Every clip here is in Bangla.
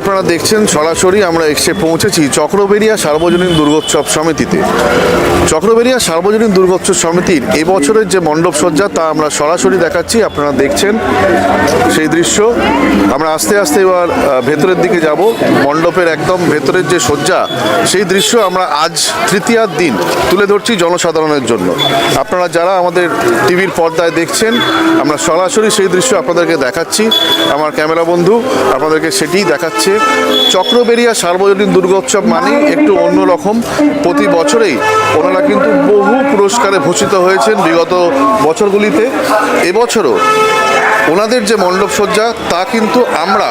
আপনারা দেখছেন সরাসরি আমরা এসে পৌঁছেছি চক্রবেরিয়া সার্বজনীন দুর্গোৎসব সমিতিতে। চক্রবেরিয়া সার্বজনীন দুর্গোৎসব সমিতির এবছরের যে মণ্ডপ সজ্জা তা আমরা সরাসরি দেখাচ্ছি, আপনারা দেখছেন সেই দৃশ্য। আমরা আস্তে আস্তে এবার ভেতরের দিকে যাব। মণ্ডপের একদম ভেতরের যে সজ্জা, সেই দৃশ্য আমরা আজ তৃতীয়ার দিন তুলে ধরছি জনসাধারণের জন্য। আপনারা যারা আমাদের টিভির পর্দায় দেখছেন, আমরা সরাসরি সেই দৃশ্য আপনাদেরকে দেখাচ্ছি। আমার ক্যামেরা বন্ধু, আপনাদেরকে সেটিই দেখাচ্ছে। চক্রবেরিয়া সার্বজনীন দুর্গোৎসব মানেই একটু অন্যরকম। প্রতি বছরেই ওনারা কিন্তু বহু পুরস্কারে ভূষিত হয়েছেন বিগত বছরগুলিতে। এবছরও ওনাদের যে মণ্ডপসজ্জা, তা কিন্তু আমরা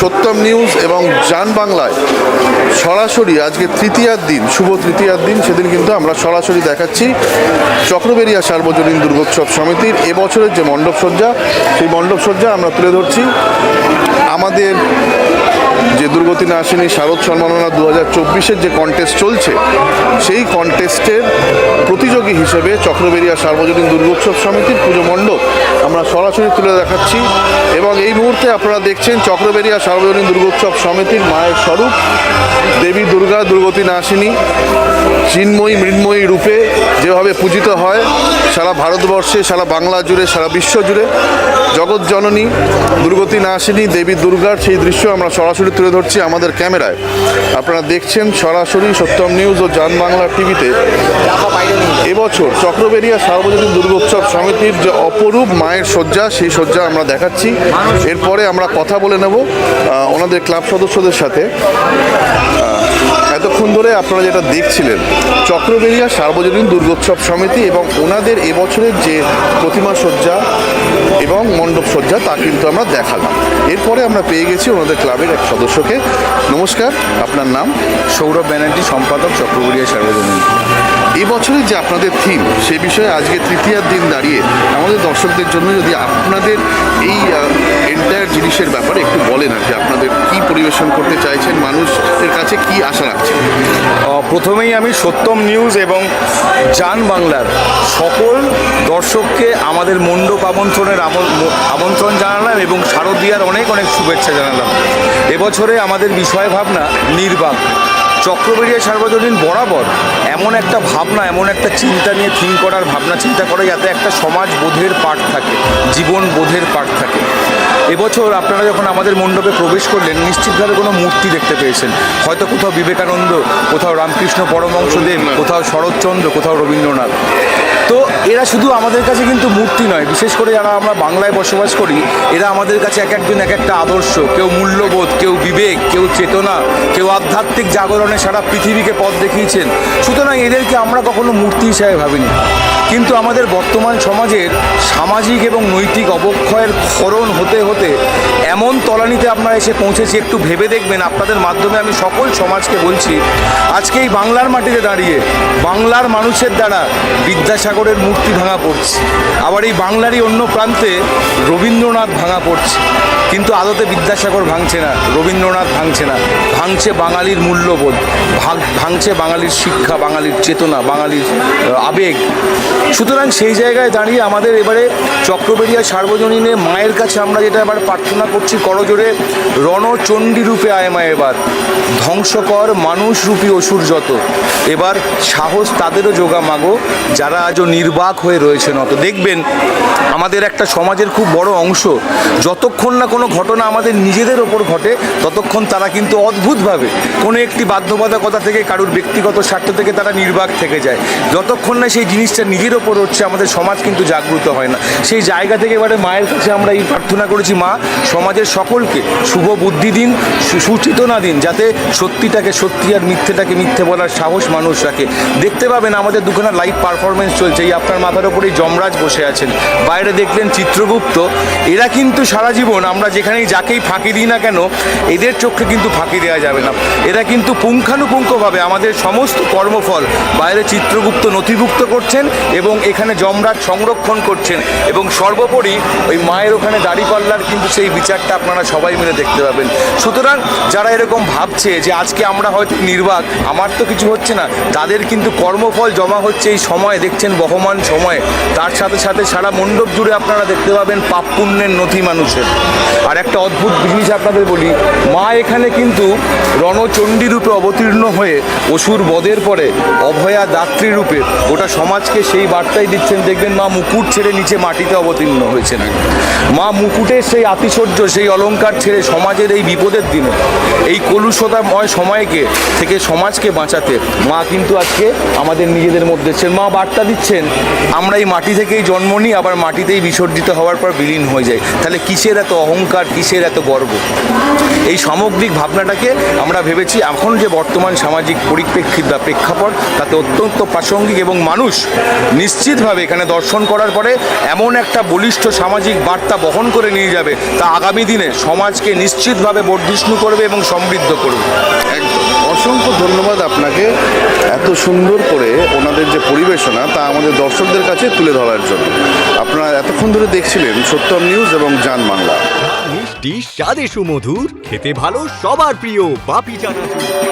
সত্যম নিউজ এবং জান বাংলায় সরাসরি আজকে তৃতীয়ার দিন, শুভ তৃতীয়ার দিন, সেদিন কিন্তু আমরা সরাসরি দেখাচ্ছি চক্রবেরিয়া সার্বজনীন দুর্গোৎসব সমিতির এবছরের যে মণ্ডপসজ্জা, সেই মণ্ডপসজ্জা আমরা তুলে ধরছি। আমাদের যে দুর্গতি নাসিনী শারদ সম্মাননা দু হাজার চব্বিশের যে কন্টেস্ট চলছে, সেই কন্টেস্টের প্রতিযোগী হিসেবে চক্রবেরিয়া সার্বজনীন দুর্গোৎসব সমিতির পুজো মণ্ডপ আমরা সরাসরি তুলে দেখাচ্ছি। এবং এই মুহূর্তে আপনারা দেখছেন চক্রবেরিয়া সার্বজনীন দুর্গোৎসব সমিতির মায়ের স্বরূপ, দেবী দুর্গা, দুর্গতি নাসিনী চিন্ময়ী, মৃন্ময়ী রূপে যেভাবে পূজিত হয়, সারা ভারতবর্ষে, সারা বাংলা জুড়ে, সারা বিশ্ব জুড়ে, জগৎ জননী, দুর্গতি নাসিনী দেবী দুর্গার সেই দৃশ্য আমরা সরাসরি তুলে ধরছি আমাদের ক্যামেরায়। আপনারা দেখছেন সরাসরি সত্যম নিউজ ও জান বাংলা টিভিতে। এবছর চক্রবেরিয়া সার্বজনীন দুর্গোৎসব সমিতির যে অপরূপ মায়ের শয্যা, সেই শয্যা আমরা দেখাচ্ছি। এরপরে আমরা কথা বলে নেব ওনাদের ক্লাব সদস্যদের সাথে। এতক্ষণ ধরে আপনারা যেটা দেখছিলেন চক্রবেরিয়া সার্বজনীন দুর্গোৎসব সমিতি এবং ওনাদের এবছরের যে প্রতিমা সজ্জা এবং মণ্ডপ সজ্জা তা কিন্তু আমরা দেখালাম। এরপরে আমরা পেয়ে গেছি ওনাদের ক্লাবের এক সদস্যকে। নমস্কার আপনার নাম? সৌরভ ব্যানার্জি সম্পাদক চক্রবরিয়া সার্বজনীন। এবছরের যে আপনাদের থিম সে বিষয়ে আজকে তৃতীয়ার দিন দাঁড়িয়ে আমাদের দর্শকদের জন্য যদি আপনাদের এই এন্টায়ার জিনিসের ব্যাপারে একটু বলেন আর কি আপনাদের কী পরিবেশন করতে চাইছেন মানুষের কাছে কি আশা রাখছেন? প্রথমেই আমি সত্যম নিউজ এবং জান বাংলার সকল দর্শককে আমাদের মণ্ডপ আমন্ত্রণের আমন্ত্রণ জানালাম এবং শারদীয়ার অনেক অনেক শুভেচ্ছা জানালাম। এবছরে আমাদের বিষয় ভাবনা নির্বাক। চক্রবেরিয়া সার্বজনীন বরাবর এমন একটা ভাবনা, এমন একটা চিন্তা নিয়ে থিম করার ভাবনা, চিন্তা করে যাতে একটা সমাজ বোধের পাঠ থাকে, জীবন বোধের পাঠ থাকে। এবছর আপনারা যখন আমাদের মণ্ডপে প্রবেশ করলেন, নিশ্চিতভাবে কোনো মূর্তি দেখতে পেয়েছেন। হয়তো কোথাও বিবেকানন্দ, কোথাও রামকৃষ্ণ পরমহংসদেব, কোথাও শরৎচন্দ্র, কোথাও রবীন্দ্রনাথ। তো এরা শুধু আমাদের কাছে কিন্তু মূর্তি নয়, বিশেষ করে যারা আমরা বাংলায় বসবাস করি, এরা আমাদের কাছে এক একদিন এক একটা আদর্শ। কেউ মূল্যবোধ, কেউ বিবেক, কেউ চেতনা, কেউ আধ্যাত্মিক জাগরণে সারা পৃথিবীকে পথ দেখিয়েছেন। সুতরাং এদেরকে আমরা কখনো মূর্তি হিসাবে ভাবিনি। কিন্তু আমাদের বর্তমান সমাজের সামাজিক এবং নৈতিক অবক্ষয়ের ক্ষরণ হতে হতে এমন তলানিতে আপনারা এসে পৌঁছেছি, একটু ভেবে দেখবেন। আপনাদের মাধ্যমে আমি সকল সমাজকে বলছি, আজকে এই বাংলার মাটিতে দাঁড়িয়ে, বাংলার মানুষের দ্বারা বিদ্যাসাগরের মূর্তি ভাঙা পড়ছে। আবার এই বাংলারই অন্য প্রান্তে রবীন্দ্রনাথ ভাঙা পড়ছে। কিন্তু আদতে বিদ্যাসাগর ভাঙছে না, রবীন্দ্রনাথ ভাঙছে না। ভাঙছে বাঙালির মূল্যবোধ ভাঙছে বাঙালির শিক্ষা, বাঙালির চেতনা, বাঙালির আবেগ। সুতরাং সেই জায়গায় দাঁড়িয়ে আমাদের এবারে চক্রবেরিয়া সার্বজনীনে মায়ের কাছে আমরা যেটা এবার প্রার্থনা করছি করজোরে রণচণ্ডী রূপে আয় মা এবার। ধ্বংসকর মানুষ রূপী অসুর যত। এবার সাহস তাদেরও যোগা মাগো, যারা আজও নির্বাক হয়ে রয়েছে নত দেখবেন, আমাদের একটা সমাজের খুব বড় অংশ, যতক্ষণ না কোনো ঘটনা আমাদের নিজেদের ওপর ঘটে, ততক্ষণ তারা কিন্তু অদ্ভুতভাবে কোনো একটি বাধ্যবাধকতা থেকে, কারুর ব্যক্তিগত স্বার্থ থেকে তারা নির্বাক থেকে যায়। যতক্ষণ না সেই জিনিসটা নিজের ওপর হচ্ছে, আমাদের সমাজ কিন্তু জাগ্রত হয় না। সেই জায়গা থেকে এবারে মায়ের কাছে আমরা এই প্রার্থনা করেছি মা, সমাজের সকলকে শুভ বুদ্ধি দিন সুচেতনা দিন, যাতে সত্যিটাকে সত্যি আর মিথ্যেটাকে মিথ্যে বলার সাহস মানুষ রাখে। দেখতে পাবেন আমাদের দুখানা লাইভ পারফরমেন্স চলছে। এই আপনার মাথার ওপরেই যমরাজ বসে আছেন। বাইরে দেখলেন চিত্রগুপ্ত। এরা কিন্তু সারা জীবন আমরা যেখানেই যাকেই ফাঁকি দিই না কেন, এদের চোখে কিন্তু ফাঁকি দেওয়া যাবে না। এরা কিন্তু পুঙ্খানুপুঙ্খভাবে আমাদের সমস্ত কর্মফল বাইরে চিত্রগুপ্ত নথিভুক্ত করছেন এবং এখানে যমরাজ সংরক্ষণ করছেন এবং সর্বোপরি ওই মায়ের ওখানে দাড়িপাল্লার কিন্তু সেই বিচারটা আপনারা সবাই মিলে দেখতে পাবেন। সুতরাং যারা এরকম ভাবছে যে আজকে আমরা হয়তো নির্বাক, আমার তো কিছু হচ্ছে না, তাদের কিন্তু কর্মফল জমা হচ্ছে এই সময়, দেখছেন বহমান সময়ে। তার সাথে সাথে সারা মণ্ডপ জুড়ে আপনারা দেখতে পাবেন পাপ পুণ্যের নথি মানুষের। আর একটা অদ্ভুত জিনিস আপনাদের বলি, মা এখানে কিন্তু রণচণ্ডী রূপে অবতীর্ণ হয়ে অসুর বদের পরে অভয়া দাত্রী রূপে গোটা সমাজকে সেই বার্তাই দিচ্ছেন, দেখবেন মা মুকুট ছেড়ে নিচে মাটিতে অবতীর্ণ হয়েছেন। মা মুকুটের সেই আতিশয্য, সেই অলংকার ছেড়ে সমাজের এই বিপদের দিনে, এই কলুষতাময় সময়কে থেকে সমাজকে বাঁচাতে মা কিন্তু আজকে আমাদের নিজেদের মধ্যে মা বার্তা দিচ্ছেন, আমরা এই মাটি থেকেই জন্ম নিই, আবার মাটিতেই বিসর্জিত হওয়ার পর বিলীন হয়ে যায় তাহলে কিসের এত অহংকার, কিসের এত গর্ব? এই সামগ্রিক ভাবনাটাকে আমরা ভেবেছি, এখন যে বর্তমান সামাজিক পরিপ্রেক্ষিত বা প্রেক্ষাপট, তাতে অত্যন্ত প্রাসঙ্গিক এবং মানুষ নিশ্চিতভাবে এখানে দর্শন করার পরে এমন একটা বলিষ্ঠ সামাজিক বার্তা বহন করে নিয়ে যাবে। তা আগামী দিনে সমাজকে নিশ্চিতভাবে বর্ধিষ্ণু করবে এবং সমৃদ্ধ করবে। একদম। অসংখ্য ধন্যবাদ আপনাকে এত সুন্দর করে ওনাদের যে পরিবেশনা তা আমাদের দর্শকদের কাছে তুলে ধরার জন্য। আপনারা এতক্ষণ ধরে দেখছিলেন সত্যম নিউজ এবং জান বাংলা। মিষ্টি স্বাদে সুমধুর খেতে ভালো সবার প্রিয় বাপি চানাচুর